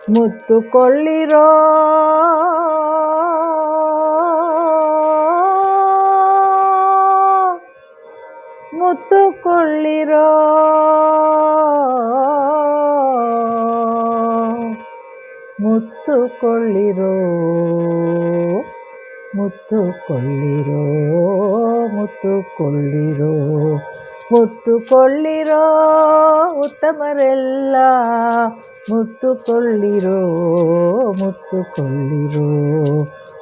ಮುತ್ತು ಕೊಳ್ಳಿರೋ ಮುತ್ತು ಕೊಳ್ಳಿರೋ ಮುತ್ತು ಕೊಳ್ಳಿರೋ ಮುತ್ತುಕೊಳ್ಳಿರೋ ಮುತ್ತುಕೊಳ್ಳಿರೋ ಮುತ್ತುಕೊಳ್ಳಿರೋ ಮುತ್ತುಕೊಳ್ಳಿರೋ ಮುತ್ತುಕೊಳ್ಳಿರೋ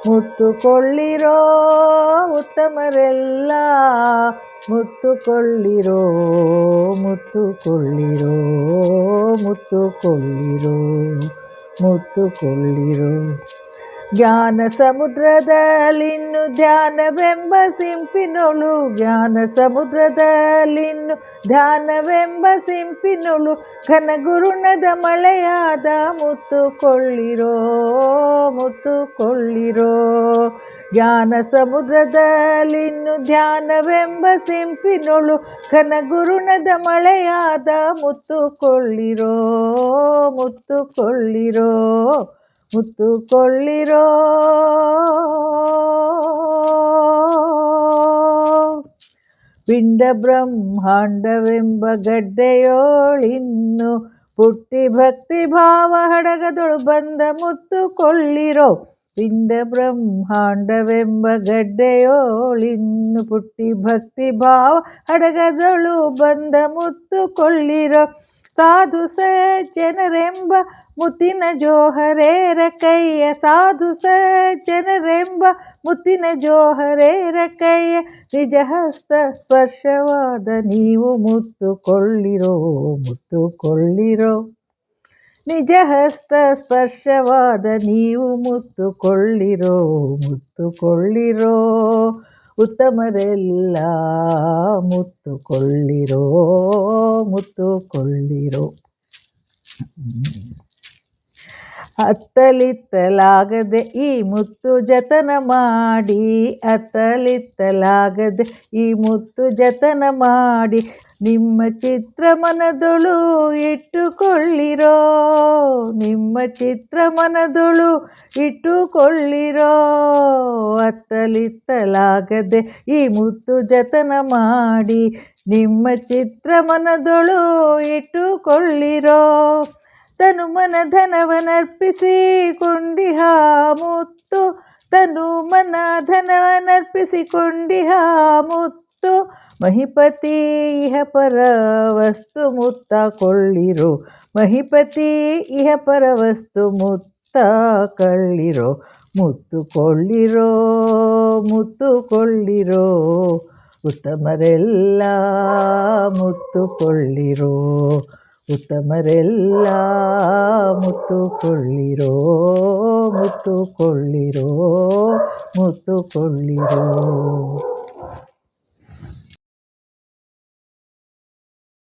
ಮುತ್ತುಕೊಳ್ಳಿರೋ ಉತ್ತಮರೆಲ್ಲ ಮುತ್ತುಕೊಳ್ಳಿರೋ ಮುತ್ತುಕೊಳ್ಳಿರೋ ಮುತ್ತುಕೊಳ್ಳಿರೋ ಉತ್ತಮರೆಲ್ಲ ಮುತ್ತುಕೊಳ್ಳಿರೋ ಮುತ್ತುಕೊಳ್ಳಿರೋ ಮುತ್ತುಕೊಳ್ಳಿರೋ ಮುತ್ತುಕೊಳ್ಳಿರೋ ಜ್ಞಾನ ಸಮುದ್ರದಲ್ಲಿನ್ನು ಧ್ಯಾನವೆಂಬ ಸಿಂಪಿನೊಳು. ಜ್ಞಾನ ಸಮುದ್ರದಲ್ಲಿನ್ನು ಧ್ಯಾನವೆಂಬ ಸಿಂಪಿನೊಳು. ಘನಗುರುಣದ ಮಳೆಯಾದ ಮುತ್ತುಕೊಳ್ಳಿರೋ ಮುತ್ತುಕೊಳ್ಳಿರೋ. ಜ್ಞಾನ ಸಮುದ್ರದಲ್ಲಿನ್ನು ಧ್ಯಾನವೆಂಬ ಸಿಂಪಿನೊಳು. ಘನಗುರುಣದ ಮಳೆಯಾದ ಮುತ್ತುಕೊಳ್ಳಿರೋ ಮುತ್ತುಕೊಳ್ಳಿರೋ. ಮುತ್ತುಕೊಳ್ಳಿರೋ? ಪಿಂಡ ಬ್ರಹ್ಮಾಂಡವೆಂಬ ಗಡ್ಡೆಯೋಳಿನ್ನು ಪುಟ್ಟಿ ಭಕ್ತಿ ಭಾವ ಹಡಗದೊಳು ಬಂದ ಮುತ್ತುಕೊಳ್ಳಿರೋ? ಪಿಂಡ ಬ್ರಹ್ಮಾಂಡವೆಂಬ ಗಡ್ಡೆಯೋಳಿನ್ನು ಪುಟ್ಟಿ ಭಕ್ತಿ ಭಾವ ಹಡಗದೊಳು ಬಂದ ಮುತ್ತುಕೊಳ್ಳಿರೋ? ಸಾಧು ಸಜ್ಜನರೆಂಬ ಮುತ್ತಿನ ಜೋಹರೇರ ಕೈಯ, ಸಾಧು ಸಜ್ಜನರೆಂಬ ಮುತ್ತಿನ ಜೋಹರೇರ ಕೈಯ, ನಿಜಹಸ್ತ ಸ್ಪರ್ಶವಾದ ನೀವು ಮುತ್ತುಕೊಳ್ಳಿರೋ ಮುತ್ತುಕೊಳ್ಳಿರೋ. ನಿಜಹಸ್ತ ಸ್ಪರ್ಶವಾದ ನೀವು ಮುತ್ತುಕೊಳ್ಳಿರೋ ಮುತ್ತುಕೊಳ್ಳಿರೋ. ಉತ್ತಮರೆಲ್ಲ ಮುತ್ತುಕೊಳ್ಳಿರೋ ಮುತ್ತುಕೊಳ್ಳಿರೋ. ಅತ್ತಲಿತ್ತಲಾಗದೆ ಈ ಮುತ್ತು ಜತನ ಮಾಡಿ, ಅತ್ತಲಿತ್ತಲಾಗದೆ ಈ ಮುತ್ತು ಜತನ ಮಾಡಿ, ನಿಮ್ಮ ಚಿತ್ರ ಮನದೊಳು ಇಟ್ಟುಕೊಳ್ಳಿರೋ, ನಿಮ್ಮ ಚಿತ್ರ ಮನದೊಳು ಇಟ್ಟುಕೊಳ್ಳಿರೋ, ಅತ್ತಲಿತ್ತಲಾಗದೆ ಈ ಮುತ್ತು ಜತನ ಮಾಡಿ, ನಿಮ್ಮ ಚಿತ್ರ ಮನದೊಳು ಇಟ್ಟುಕೊಳ್ಳಿರೋ. ತನು ಮನ ಧನವನರ್ಪಿಸಿ ಕೊಂಡಿಹ ಮುತ್ತು. ತನು ಮನ ಧನವನರ್ಪಿಸಿ ಕೊಂಡಿಹ ಮುತ್ತು. ಮಹಿಪತಿ ಇಹ ಪರ ವಸ್ತು ಮುತ್ತ ಕೊಳ್ಳಿರೋ. ಮಹಿಪತಿ ಇಹ ಪರ ವಸ್ತು ಮುತ್ತ ಕಳ್ಳಿರೋ. ಮುತ್ತು ಕೊಳ್ಳಿರೋ ಮುತ್ತು ಕೊಳ್ಳಿರೋ. ಉತ್ತಮರೆಲ್ಲ ಮುತ್ತು ಕೊಳ್ಳಿರೋ. ಉತ್ತಮರೆಲ್ಲ ಮುತ್ತುಕೊಳ್ಳಿರೋ ಮುತ್ತುಕೊಳ್ಳಿರೋ ಮುತ್ತುಕೊಳ್ಳಿರೋ.